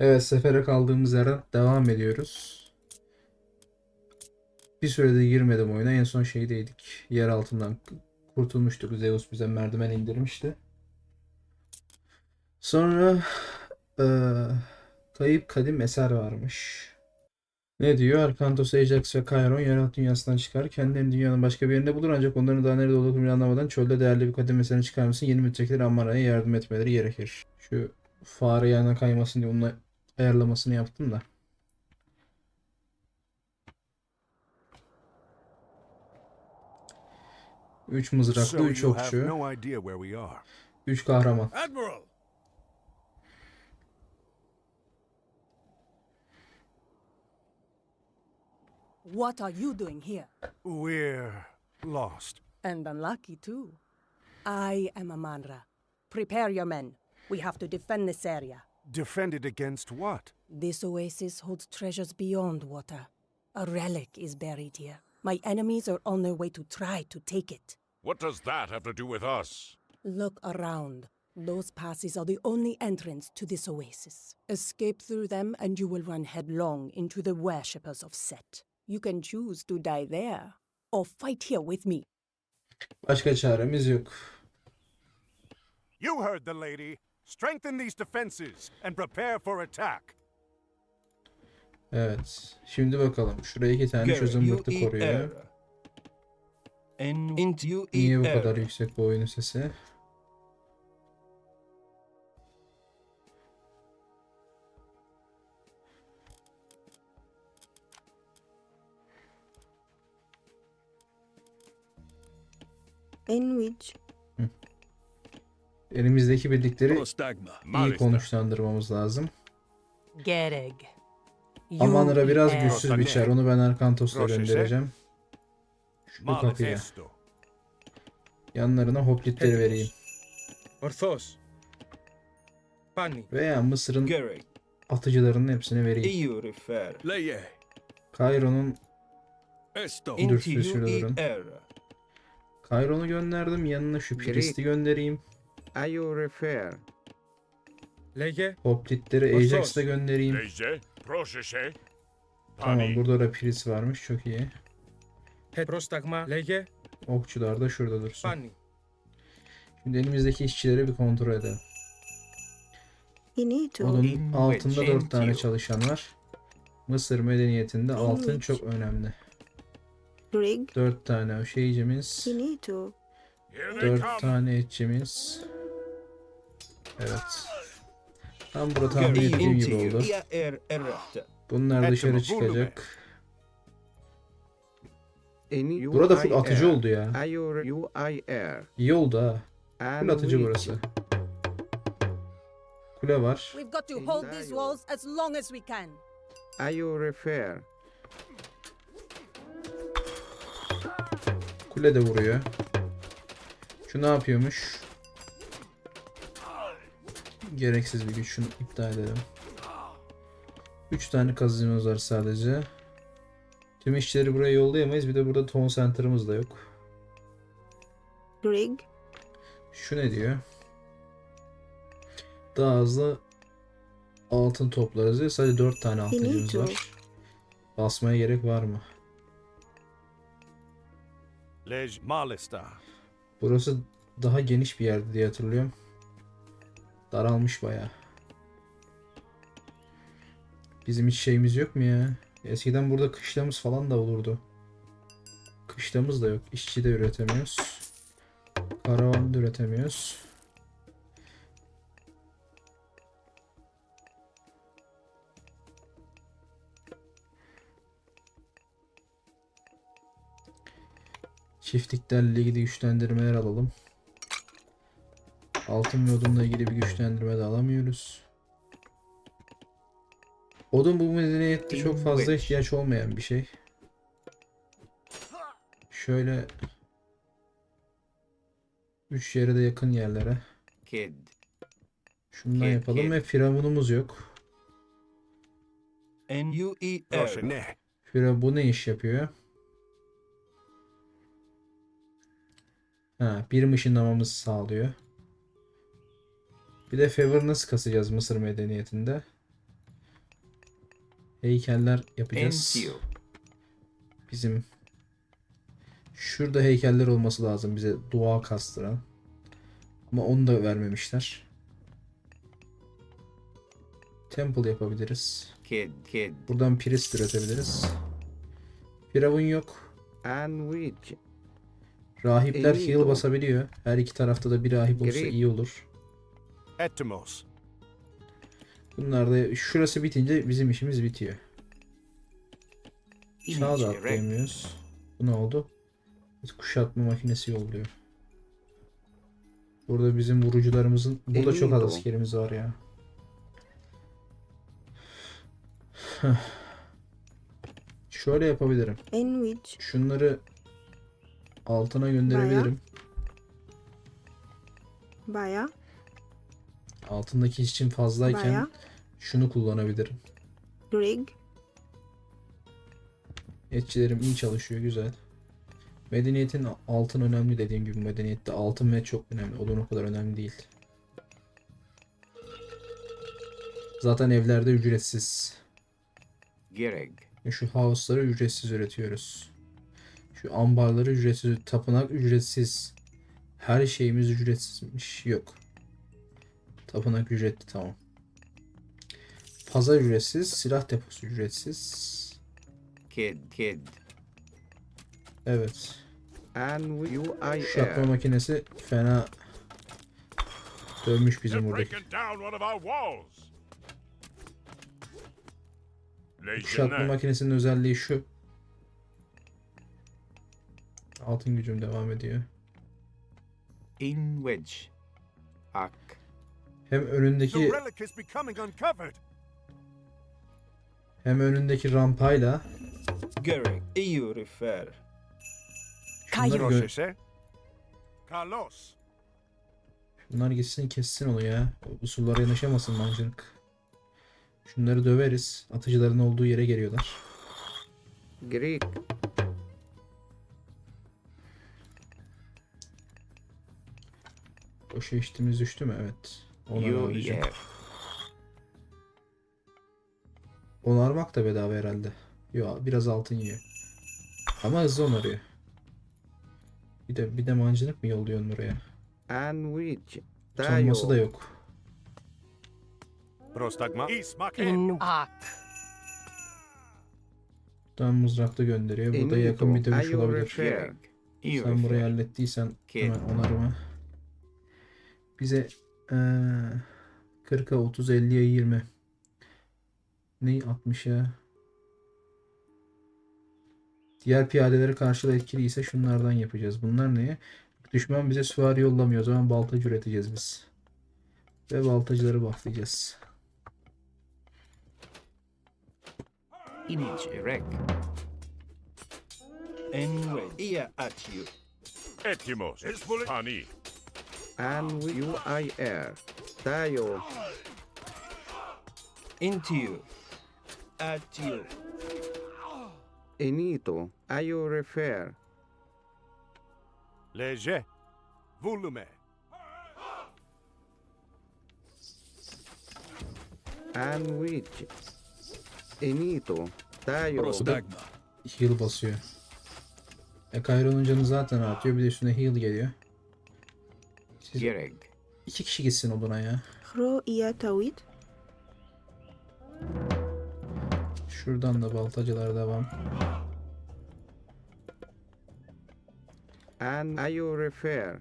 Evet sefere kaldığımız yerden devam ediyoruz. Bir sürede girmedim oyuna. En son şeydeydik. Yer altından kurtulmuştuk. Zeus bize merdiven indirmişti. Sonra eee, kayıp kadim eser varmış. Ne diyor? Arkantos, Ajax ve Chiron yarat dünyasından çıkar. Kendilerini dünyanın başka bir yerinde bulur ancak onların daha nerede olduğunu anlamadan çölde değerli bir kadim eserini çıkarmasın. Yeni müttefikleri Amara'ya yardım etmeleri gerekir. Şu fare yana kaymasın diye onun ayarlamasını yaptım da. Üç mızraklı, So üç okçu, no idea where we are. üç kahraman. Admiral! What are you doing here? We're lost. And unlucky too. I am Amanra. Prepare your men. We have to defend this area. Defended against what? This oasis holds treasures beyond water. A relic is buried here. My enemies are on their way to try to take it. What does that have to do with us? Look around. Those passes are the only entrance to this oasis. Escape through them, and you will run headlong into the worshippers of Set. You can choose to die there, or fight here with me. Başka çaremiz yok. You heard the lady. Strengthen these defenses and prepare for attack. Evet. Şimdi bakalım. Şuraya iki tane çözüm bırtı koruyor. Niye bu kadar yüksek bu oyunun sesi? In which Elimizdeki bildikleri iyi konuşlandırmamız lazım. Gereg. You Amanra biraz güçsüz bir çar. Onu ben Arkantos'la göndereceğim. Şu kapıya. Yanlarına hoplitleri vereyim. Orthos. Pani. Veya Mısır'ın Gerek. atıcılarının hepsini vereyim. Kairo'nun you durun. Kairon'u gönderdim. Yanına şu Priest'i göndereyim. I refer. Lege. Hoplitleri. Ajax'la göndereyim. Leje. Proşeşe. Tamam Pani. burada da Priest varmış. Çok iyi. Het prostagma. Lege. Okçular da şurada dursun. Pani. Şimdi elimizdeki işçileri bir kontrol edelim. Onun In altında dört tane çalışan var. Mısır medeniyetinde altın çok önemli. Rig. Dört tane şeycimiz, they dört tane etçimiz. Evet. Tam burada tahmin Into gibi oldu. air erect. Bunlar dışarı çıkacak. Burada full atıcı oldu ya. İyi oldu ha. Full atıcı burası. Kule var. We've got to hold these walls as long as we can. I you refer. Kule de vuruyor. Şu ne yapıyormuş? Gereksiz bir güç. Şunu iptal edelim. 3 tane kazımız var sadece. Tüm işleri buraya yollayamayız. Bir de burada ton center'ımız da yok. Rig. Şu ne diyor? Daha hızlı altın toplarız diyor. Sadece 4 tane altıncımız var. Basmaya gerek var mı? Lej Malista. Burası daha geniş bir yerdi diye hatırlıyorum. Daralmış baya. Bizim hiç şeyimiz yok mu ya? Eskiden burada kışlamız falan da olurdu. Kışlamız da yok. İşçi de üretemiyoruz. Karavan da üretemiyoruz. Çiftliklerle ilgili güçlendirmeler alalım. Altın ve odunla ilgili bir güçlendirme de alamıyoruz. Odun bu medeniyette çok fazla ihtiyaç olmayan bir şey. Şöyle 3 yere de yakın yerlere. Kid. Şundan Kid, yapalım kid. ve firavunumuz yok. Roshene. Firavun bu ne iş yapıyor? Ha, birim ışınlamamızı sağlıyor. Bir de favor nasıl kasacağız Mısır medeniyetinde? Heykeller yapacağız. Bizim şurada heykeller olması lazım bize dua kastıran. Ama onu da vermemişler. Temple yapabiliriz. Kid, kid. Buradan priest üretebiliriz. Firavun yok. And? Rahipler heal basabiliyor. Her iki tarafta da bir rahip olsa iyi olur. Etymos. Bunlar da şurası bitince bizim işimiz bitiyor. Çağ da erect. atlayamıyoruz. Bu ne oldu? Kuşatma makinesi yolluyor. Burada bizim vurucularımızın burada çok az askerimiz var ya. Şöyle yapabilirim. Şunları altına gönderebilirim. Baya. Altındaki için fazlayken Baya. şunu kullanabilirim. Grig. Etçilerim iyi çalışıyor güzel. Medeniyetin altın önemli dediğim gibi medeniyette altın ve çok önemli. Odun o kadar önemli değil. Zaten evlerde ücretsiz. Gereg. Ve Şu house'ları ücretsiz üretiyoruz. Şu ambarları ücretsiz. Tapınak ücretsiz. Her şeyimiz ücretsizmiş. Yok. Tapınak ücretli tamam. Pazar ücretsiz. Silah deposu ücretsiz. Kid, kid. Evet. And you I Kuşatma air. makinesi fena dövmüş bizim buradaki. Kuşatma makinesinin özelliği şu. Altın gücüm devam ediyor. In wedge. Ak. Hem önündeki hem önündeki rampayla Gereg. EU refer. şunları, gö- Procese. Carlos. şunlar gitsin kessin onu ya. Usullara yanaşamasın mancınık. Şunları döveriz. Atıcıların olduğu yere geliyorlar. Greek. Boşa içtiğimiz düştü mü? Evet. Air. Onarmak da bedava herhalde. Yo biraz altın yiyor. Ama hızlı onarıyor. Bir de bir de mancınık mı yolluyorsun buraya? And which? Utanması da yok. Prostagma. Ak. Buradan mızraklı gönderiyor. Burada yakın bir dövüş olabilir. Sen burayı hallettiysen hemen onarma. Bize eee 40'a 30 50'ye 20. Ne 60 ya? Diğer piyadelere karşı da etkiliyse şunlardan yapacağız. Bunlar ne? Düşman bize süvari yollamıyor. O zaman baltacı üreteceğiz biz. Ve baltacıları bufflayacağız. Inch erect. Wedge. Ear at you. Etymos. Pani. And you I air. Tayo. Into you. At you. Enito. I you refer. Leger. Volume. And which? Enito. Tayo. Prostagma. Heal basıyor. E Kairon'un canı zaten artıyor. Bir de üstüne heal geliyor. Siz Gereg. iki kişi gitsin oduna ya. Hro ia tawit. Şuradan da baltacılar devam. And I you refer.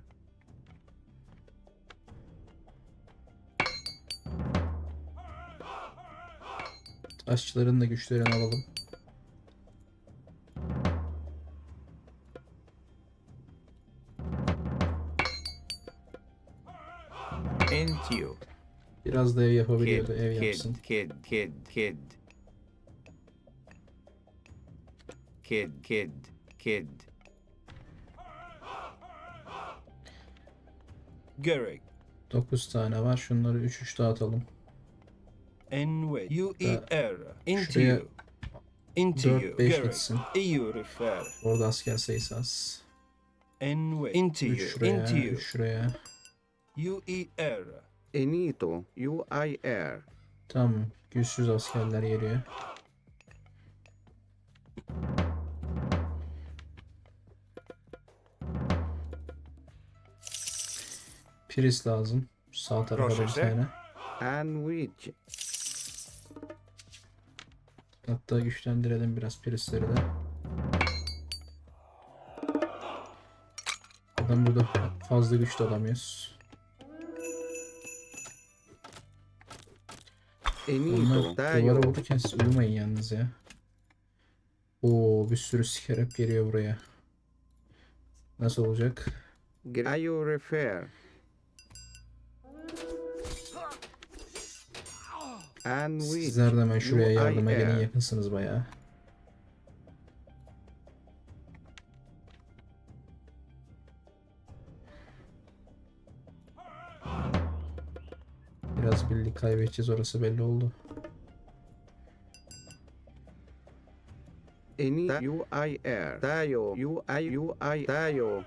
Taşçıların da güçlerini alalım. Biraz da ev Kid, yapabiliyordu. Ev kid, yapsın. kid, kid, kid. Kid, kid, kid. Gereg. 9 tane var. Şunları 3 3 dağıtalım. Wedge. You e air. Into you. Into you. gitsin. EU refer. Orada asker sayısı az. Wedge. Into 3 you. şuraya, Into you. 3 şuraya. You e air. Enito. You I air. Tamam. Güçsüz askerler geliyor. Priz lazım. Sağ tarafa bir tane. Sandwich. Hatta güçlendirelim biraz prizleri de. Adam burada fazla güç de alamıyoruz. Onlar duvara vururken siz uyumayın yalnız ya. Oo bir sürü sikerep geliyor buraya. Nasıl olacak? Ayo refer. Sandwich. Sizler de hemen şuraya You yardıma are gelin yakınsınız bayağı. Kaybedeceğiz orası belli oldu. Are. Tayo. You are. You are. Tayo.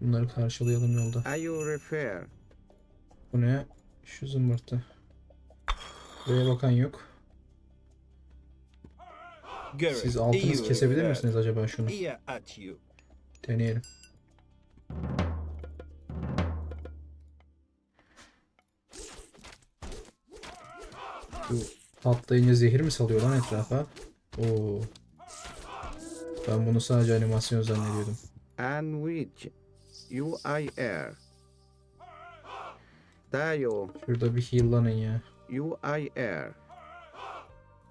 Bunları karşılayalım yolda. Ayo refer. Bu ne? Şu zımbırtı. Buraya bakan yok. Siz altınız EU kesebilir misiniz acaba şunu? Here at you. Deneyelim. Bu patlayınca zehir mi salıyor lan etrafa? Oo. Ben bunu sadece animasyon zannediyordum. Sandwich. You are. Tayo. Şurada bir heal'lanın ya. You are.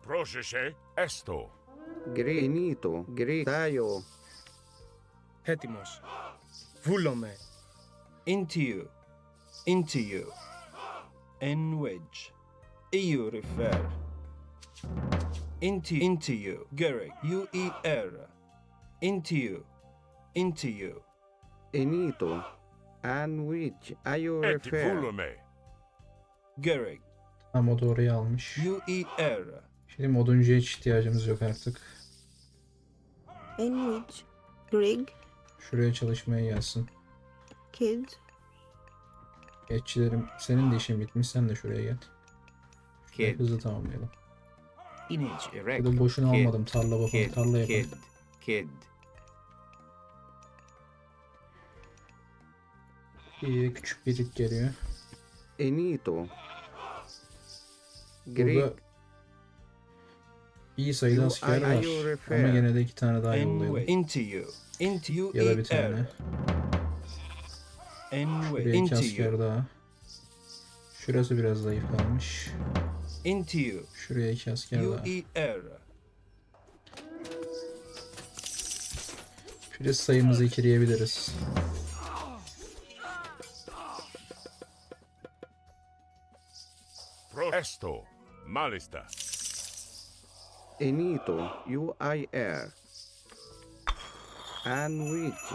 Prosheshe esto. Gre. Enito. Gre. Tayo. Hetimos. Vulome. Into you. Into you. En wedge. EU refer. Into into you. Garrick. U E R. Into you. Into you. Enito. Sandwich. Ayo Et refer. volume. Garrick. Tam o da oraya almış. U E R. Şimdi oduncuya hiç ihtiyacımız yok artık. Enwich. Grig. Şuraya çalışmaya gelsin. Kid. Etçilerim senin de işin bitmiş sen de şuraya gel. Kid. Hızlı tamamlayalım. Image erect. Da boşuna Kid. almadım tarla bakalım Kid. tarla yapalım. Kid. Kid. İyi küçük bir ip geliyor. Enito. Burada Grig. iyi sayıda asker var. Ama gene de iki tane daha yollayalım. Into you. Into you. Ya da bir tane. Wedge. Buraya iki Into asker you. daha. Şurası biraz zayıf kalmış. Into you. Şuraya iki asker U daha. E R. Priz sayımızı ikileyebiliriz. Pro esto. Malista. Enito. You are. Sandwich.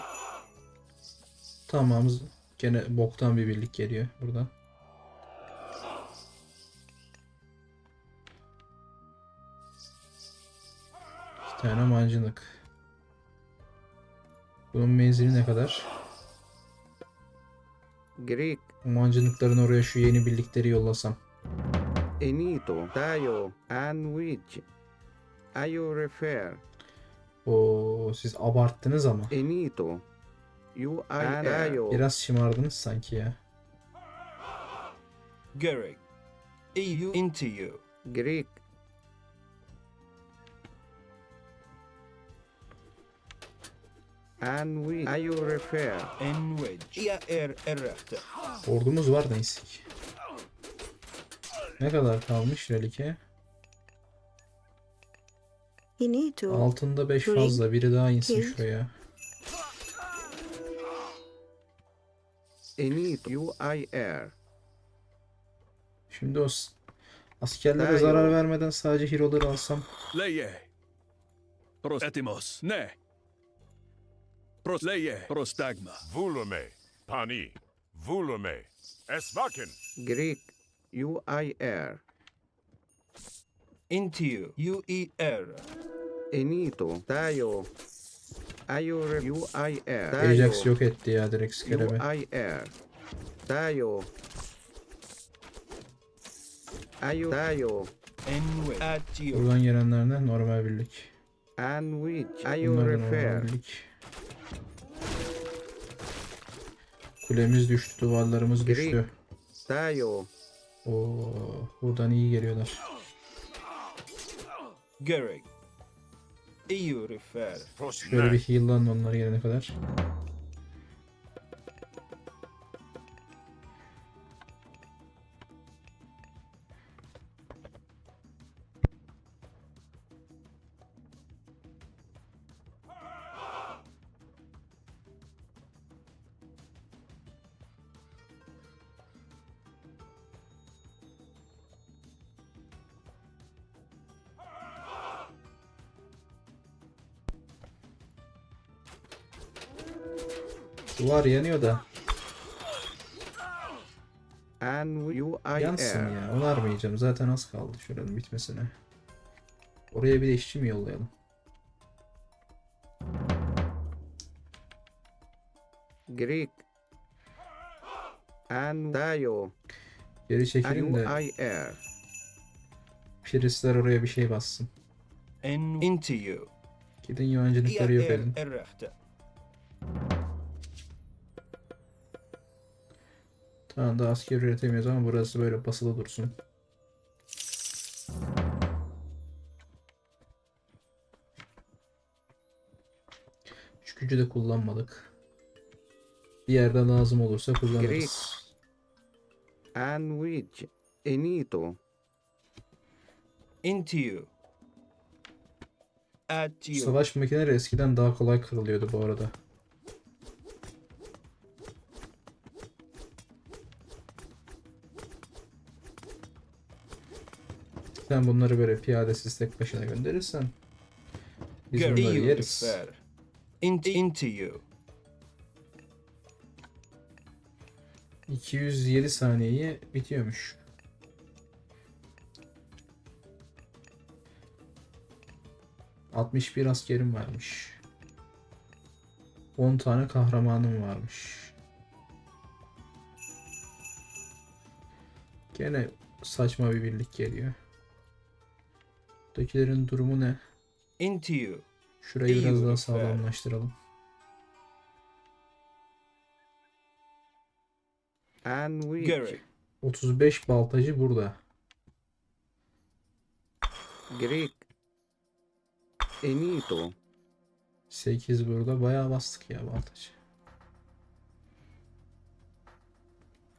Tamam. Gene boktan bir birlik geliyor burada. Tane mancınık. Bunun menzili ne kadar? Bu mancınıkların oraya şu yeni birlikleri yollasam. Enito. Tayo. Sandwich. Ayo refer. Oo siz abarttınız ama. Enito. You are. Tayo. Biraz şımardınız sanki ya. Garrick. EU into you. Grig. Sandwich. Ayo refer. En wedge. Ia er errate. Ordumuz var neyse ki. Ne kadar kalmış relike? Altında 5 Green, fazla. Biri daha insin şuraya. Enito. You are. Şimdi o askerlere zarar vermeden sadece hero'ları alsam. Leie. Pros etimos. Ne. Pros leie. Prostagma. Volume. Pani. Volume. Esvaken. Grig. You are. Into you. U E R. Enito. Tayo. Ayo re. You are. Ajax yok etti ya direkt You skelebe. are. Tayo. Ayo. Tayo. Buradan gelenlerden normal birlik. And which are you refer? normal birlik. Kulemiz düştü, duvarlarımız düştü. Tayo. Oo, buradan iyi geliyorlar. Gehrig. EU refer. Şöyle bir heal'lan onlar gelene kadar. Duvar yanıyor da And you are yansın ya. Onarmayacağım. Zaten az kaldı şuranın bitmesine. Oraya bir de işçi mi yollayalım? Greek. And Tayo. Geri çekilin you de? Priestler oraya bir şey bassın. İnto you. Gidin yabancılıkları yok edin. Tamam da asker üretemiyoruz ama burası böyle basılı dursun. Şu gücü de kullanmadık. Bir yerde lazım olursa kullanırız. And which Enito. Into you. At you. Savaş makineleri eskiden daha kolay kırılıyordu bu arada. Sen bunları böyle piyadesiz tek başına gönderirsen biz bunları yeriz. Into, into you. 207 saniyeyi bitiyormuş. ...61 askerim varmış. 10 tane kahramanım varmış. Gene saçma bir birlik geliyor. Buradakilerin durumu ne? Into you. Şurayı biraz daha sağlamlaştıralım. And which Gehrig. 35 baltacı burada. Greek. Enito. 8 burada. Bayağı bastık ya baltacı.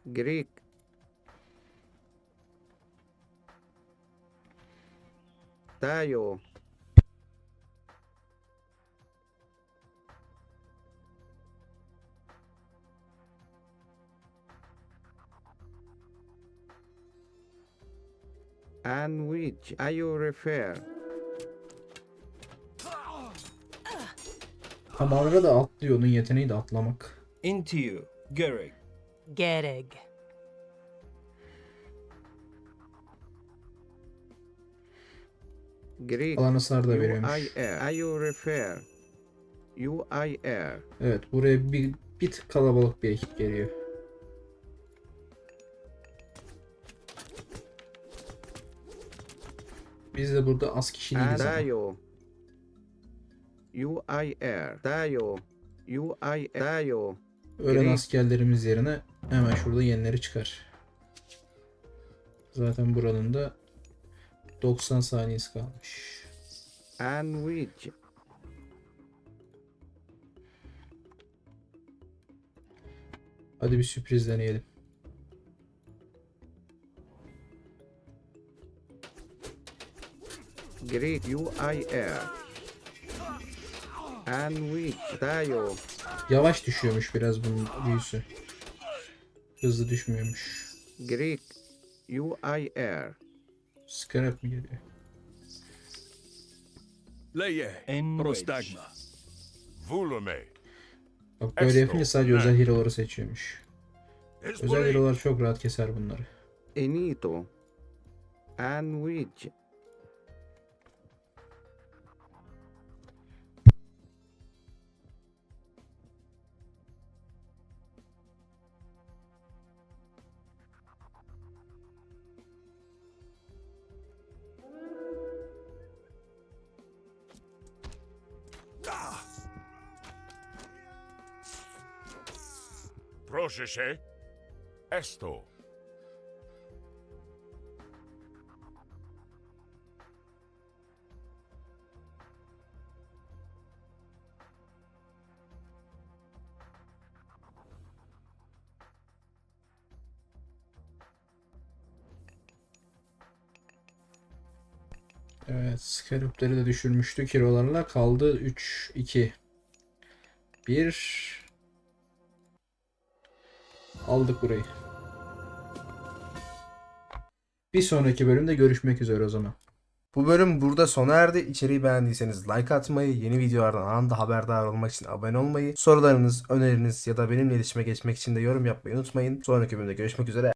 Greek. Tayo. And which are you refer? Hamarga da atlıyor. Onun yeteneği de atlamak. Into you. Gehrig. Gereg. Greek. Alan hasar da veriyormuş. I air. Are you refer? Air. Evet buraya bir, bir tık kalabalık bir ekip geliyor. Biz de burada az kişi değiliz air. Tayo. You I Tayo. Ölen askerlerimiz yerine hemen şurada yenileri çıkar. Zaten buranın da 90 saniyesi kalmış. And which Hadi bir sürpriz deneyelim. I air. And which Tayo. Yavaş düşüyormuş biraz bunun büyüsü. Hızlı düşmüyormuş. Greek you Scrap mi geliyor? Leie. En Prostagma. Vulume. Bak böyle yapınca sadece ne? özel hero'ları seçiyormuş. Özel Hezbollah. hero'lar çok rahat keser bunları. Enito. And Prosheshe. Esto. Evet, skerupleri de düşürmüştü kilolarla. Kaldı 3, 2, 1. Aldık burayı. Bir sonraki bölümde görüşmek üzere o zaman. Bu bölüm burada sona erdi. İçeriği beğendiyseniz like atmayı, yeni videolardan anında haberdar olmak için abone olmayı, sorularınız, öneriniz ya da benimle iletişime geçmek için de yorum yapmayı unutmayın. Sonraki bölümde görüşmek üzere.